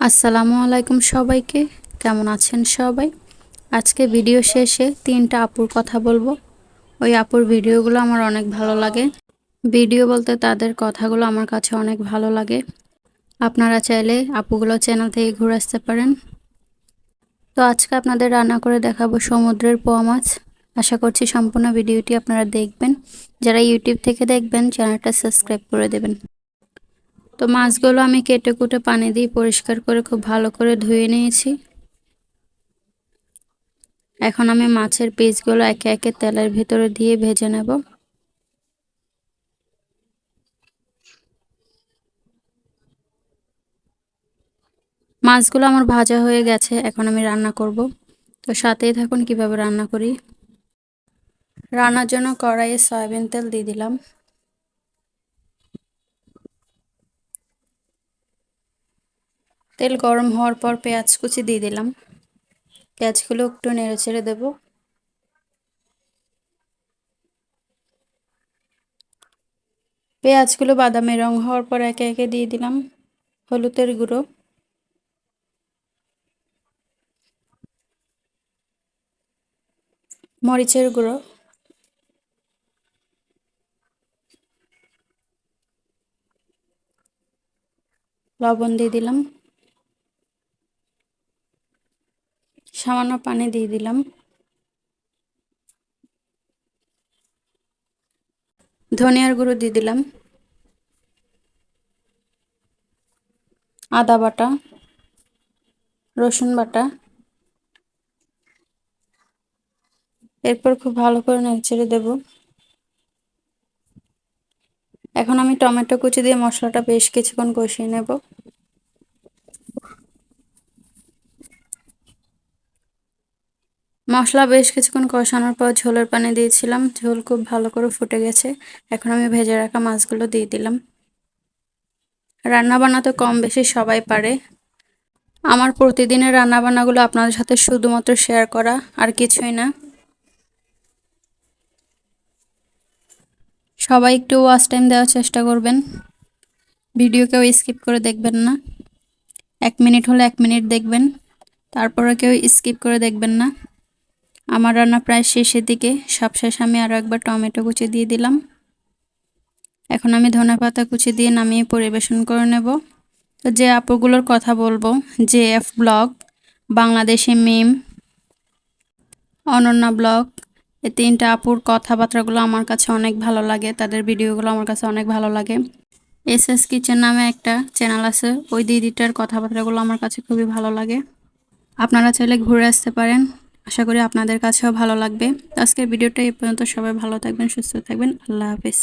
আসসালামু আলাইকুম সবাইকে। কেমন আছেন সবাই? আজকে ভিডিও শেষে তিনটা আপুর কথা বলব। ওই আপুর ভিডিওগুলো আমার অনেক ভালো লাগে। ভিডিও বলতে তাদের কথাগুলো আমার কাছে অনেক ভালো লাগে। আপনারা চাইলে আপুগুলো চ্যানেল থেকে ঘুরে আসতে পারেন। তো আজকে আপনাদের রান্না করে দেখাবো সমুদ্রের পোয়া মাছ। আশা করছি সম্পূর্ণ ভিডিওটি আপনারা দেখবেন। যারা ইউটিউব থেকে দেখবেন, চ্যানেলটা সাবস্ক্রাইব করে দেবেন। তো মাছগুলো আমি কেটে কুটে পানি দিয়ে পরিষ্কার করে খুব ভালো করে ধুয়ে নিয়েছি। এখন আমি মাছের পিসগুলো একে একে তেলের ভিতরে দিয়ে ভেজে নেব। মাছগুলো আমার ভাজা হয়ে গেছে, এখন আমি রান্না করব। তো সাথেই থাকুন কীভাবে রান্না করি। রান্নার জন্য কড়াইয়ে সয়াবিন তেল দিয়ে দিলাম। তেল গরম হওয়ার পর পেঁয়াজ কুচি দিয়ে দিলাম। পেঁয়াজগুলো একটু নেড়ে ছেড়ে দেব। পেঁয়াজগুলো বাদামি রং হওয়ার পর একে একে দিয়ে দিলাম হলুদের গুঁড়ো। মরিচের গুঁড়ো। লবণ দিয়ে দিলাম। সামান্য পানি দিয়ে দিলাম। ধনিয়ার গুঁড়ো দিয়ে দিলাম। আদা বাটা, রসুন বাটা। এরপর খুব ভালো করে নেড়ে দেব। এখন আমি টমেটো কুচি দিয়ে মশলাটা বেশ কিছুক্ষণ কষিয়ে নেব। মশলা বেশ কিছুক্ষণ কষানোর পর ঝোলের পানি দিয়েছিলাম। ঝোল খুব ভালো করে ফুটে গেছে। এখন আমি ভেজে রাখা মাছগুলো দিয়ে দিলাম। রান্না বান্না তো কম বেশি সবাই পারে। আমার প্রতিদিনের রান্নাবান্নাগুলো আপনাদের সাথে শুধুমাত্র শেয়ার করা, আর কিছুই না। সবাই একটু ওয়াচ টাইম দেওয়ার চেষ্টা করবেন। ভিডিও কেউ স্কিপ করে দেখবেন না। এক মিনিট হলে এক মিনিট দেখবেন। তারপরে কেউ স্কিপ করে দেখবেন না। আমার রান্না প্রায় শেষের দিকে। সবশেষ আমি আরও একবার টমেটো কুচি দিয়ে দিলাম। এখন আমি ধনে পাতা কুচি দিয়ে নামিয়ে পরিবেশন করে নেব। তো যে আপুগুলোর কথা বলব, J F blog, Bangladeshi meme, Ananya blog, এই তিনটা আপুর কথাবার্তাগুলো আমার কাছে অনেক ভালো লাগে। তাদের ভিডিওগুলো আমার কাছে অনেক ভালো লাগে। এস এস কিচেন নামে একটা চ্যানেল আছে, ওই দিদিটার কথাবার্তাগুলো আমার কাছে খুবই ভালো লাগে। আপনারা চাইলে ঘুরে আসতে পারেন। আশা করি আপনাদের কাছেও ভালো লাগবে। আজকের ভিডিওটা এই পর্যন্ত। সবাই ভালো থাকবেন, সুস্থ থাকবেন। আল্লাহ হাফিজ।